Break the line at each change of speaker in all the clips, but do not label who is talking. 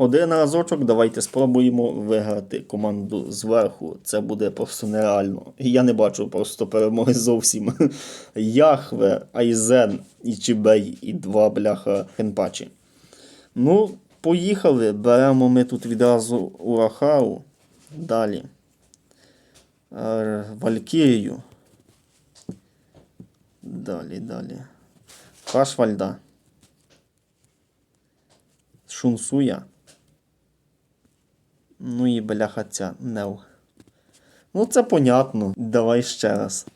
Один разочок давайте спробуємо виграти команду зверху. Це буде просто нереально. Я не бачу просто перемоги зовсім. Яхве, Айзен і Чібей, і два бляха Хенпачі. Ну, поїхали. Беремо ми тут відразу Урахару. Далі. Е, Валькірію. Далі, далі. Хашвальда. Шунсуя. Ну і бляха ця Нев. Ну, це понятно. Давай ще раз.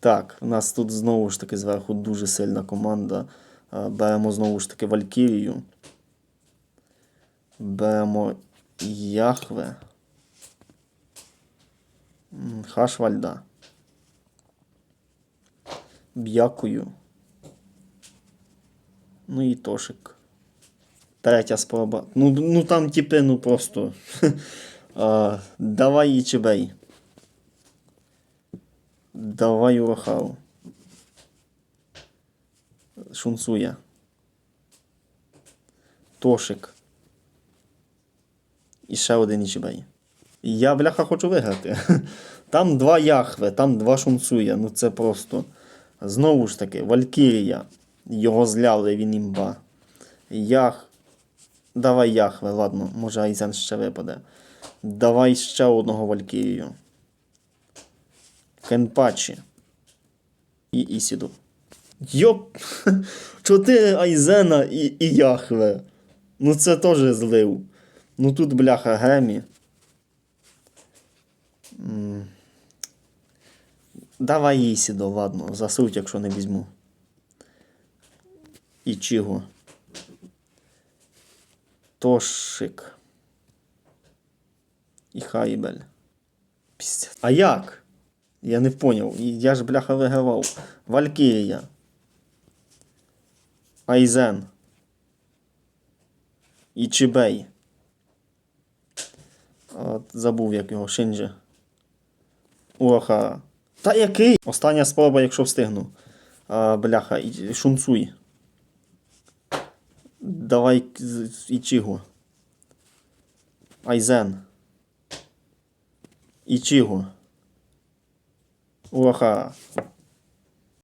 Так, у нас тут знову ж таки зверху дуже сильна команда. Беремо знову ж таки Валькірію. Беремо Яхве. Хашвальда. Б'якую. Ну і Тошик. Третя спроба. Ну, ну там типи, ну просто. а, давай Ічебей. Давай Урахау. Шунсуя. Тошик. І ще один Ічебей. Я, бляха, хочу виграти. Там два Яхве, там два Шунсуя. Ну це просто. Знову ж таки, Валькірія. Його зляли, він імба. Ях. Давай Яхве, ладно, може Айзен ще випаде. Давай ще одного Валькірію. Кенпачі. І Ісіду. Йоп! Чотири Айзена і, і Яхве. Ну це теж злив. Ну тут бляха Гемі. М. Давай Ісідо, ладно, засуть, якщо не візьму. Ічіго. Тошик. І Хайбель. Піздець. А як? Я не поняв. Я ж бляха вигравав. Валькірія. Айзен. Ічібей. От, забув, як його Шинджі. Уаха. Та який? Остання спроба, якщо встигну. А, бляха, і- Шунцуй. Давай Ічіго. Айзен. Ічіго. Уаха.